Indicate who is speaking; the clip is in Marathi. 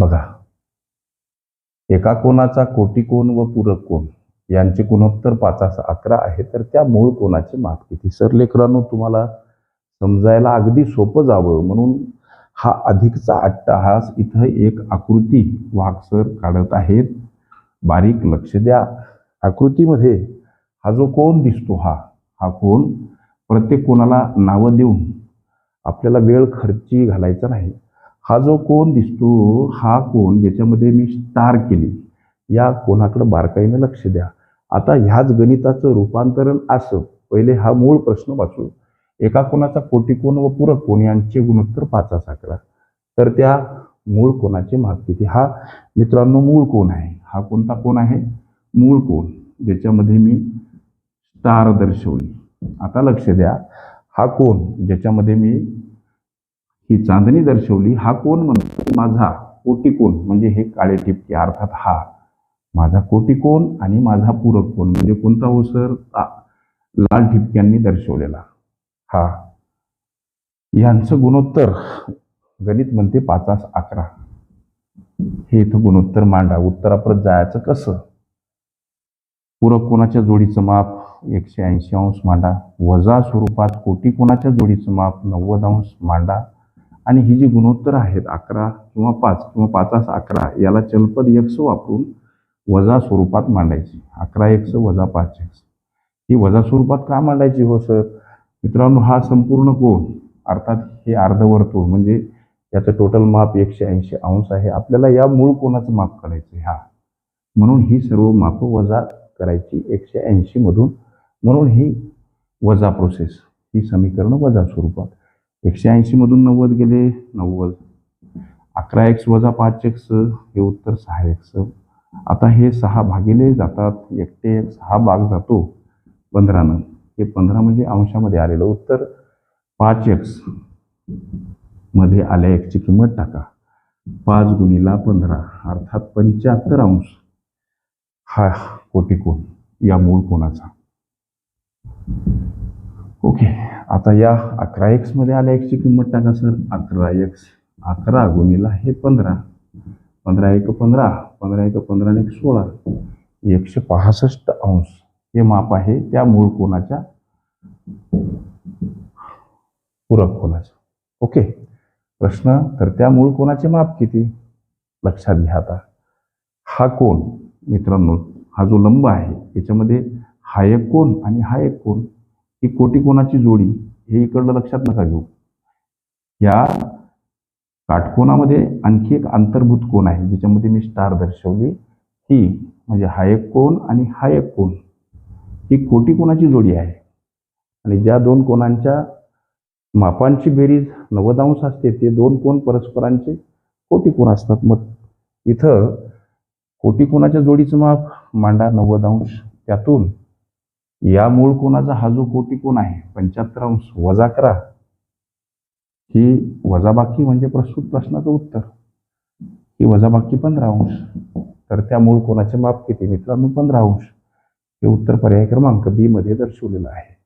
Speaker 1: बघा. एका कोणाचा कोटी कोण व पूरक कोण? यांचे गुणोत्तर पाचास अकरा आहे तर त्या मूळ कोणाचे माप किती? सर लेकरांनो तुम्हाला समजायला अगदी सोपं जावं. म्हणून हा अधिकचा अट्टहास इथं एक आकृती वाघ सर काढत आहेत. बारीक लक्ष द्या. आकृतीमध्ये हा जो कोण दिसतो हा हा कोण प्रत्येक कोणाला नावं देऊन आपल्याला वेळ खर्ची घालायचा नाही. हा जो कोण दिसतो हा कोण ज्याच्यामध्ये मी स्टार केली या कोणाकडं बारकाईनं लक्ष द्या. आता ह्याच गणिताचं रूपांतरण असं पहिले हा मूळ प्रश्न वाचू. एका कोणाचा कोटी कोण व पूरक कोण यांचे गुणोत्तर पाचास अकरा. तर त्या मूळ कोणाचे माप किती? हा मित्रांनो मूळ कोण आहे? हा कोणता कोण आहे? मूळ कोण ज्याच्यामध्ये मी स्टार दर्शवली. आता लक्ष द्या. हा कोण ज्याच्यामध्ये मी ही चांदणी दर्शवली हा कोण म्हणतो माझा कोटी कोण म्हणजे हे काळे टिपके अर्थात हा. माझा कोटी कोण आणि माझा पूरक कोण म्हणजे कोणता हो सर? लाल ठिपक्यांनी दर्शवलेला. हा. यांचं गुणोत्तर गणित म्हणते पाचास अकरा. हे इथं गुणोत्तर मांडा उत्तराप्रत जायचं कसं? पूरक कोणाच्या जोडीचं माप? एकशे ऐंशी अंश मांडा. वजा स्वरूपात कोटी कोणाच्या जोडीचं माप नव्वद अंश मांडा. आणि ही जी गुणोत्तर आहेत अकरा किंवा पाच किंवा पाचास अकरा याला चलपद यक्ष वापरून वजा स्वरूपात मांडायची. अकरा एक्स वजा पाच एक्स ही वजा स्वरूपात का मांडायची हो सर? मित्रांनो हा संपूर्ण कोण अर्थात हे अर्धवर्तुळ म्हणजे याचं टोटल माप एकशे ऐंशी अंश आहे. आपल्याला या मूळ कोणाचं माप करायचं आहे हा. म्हणून ही सर्व मापं वजा करायची एकशे ऐंशीमधून म्हणून ही वजा प्रोसेस ही समीकरणं वजा स्वरूपात. एकशे ऐंशीमधून नव्वद गेले नव्वद. अकरा एक्स वजा पाच एक्स हे उत्तर सहा एक्स आता हे सहा भागिले जातात एकटे एक सहा भाग जातो पंधरानं. हे पंधरा म्हणजे अंशामध्ये आलेलं उत्तर पाच एक्समध्ये आल्या एकची किंमत टाका. पाच गुणीला पंधरा अर्थात पंच्याहत्तर अंश. हा कोटी कोण? या मूळ कोणाचा? ओके. आता या अकरा एक्समध्ये आल्या एक्सची किंमत टाका सर. अकरा एक्स अकरा गुणीला हे पंधरा. पंधरा एक पंधरा पंधरा एक पंधरा आणि एक सोळा. एकशे पासष्ट अंश. हे माप आहे त्या मूळ कोणाच्या पूरक कोणाचं ओके. प्रश्न तर त्या मूळ कोणाचे माप किती? लक्षात घ्या आता. हा कोण मित्रांनो हा जो लंब आहे याच्यामध्ये हा एक कोण आणि हा एक कोण ही कोटी कोणाची जोडी हे इकडलं लक्षात नका घेऊ. या काटकोणामध्ये आणखी एक अंतर्भूत कोण आहे ज्याच्यामध्ये मी स्टार दर्शवली ही म्हणजे हा एक कोण आणि हा एक कोण. ही कोटी कोणाची जोडी आहे? आणि ज्या दोन कोणांच्या मापांची बेरीज नव्वदांश असते ते दोन कोण परस्परांचे कोटी कोण असतात? मग इथं कोटी कोणाच्या जोडीचं माप मांडा नव्वद अंश. त्यातून या मूळ कोणाचा? हा जो कोटी कोण आहे? पंच्याहत्तर अंश वजा करा. ही वजाबाकी म्हणजे प्रस्तुत प्रश्नाचं उत्तर. ही वजाबाकी पंधरा अंश. तर त्या मूळ कोणाचे माप किती? मित्रांनो पंधरा अंश. हे उत्तर पर्याय क्रमांक बी मध्ये दर्शवलेलं आहे.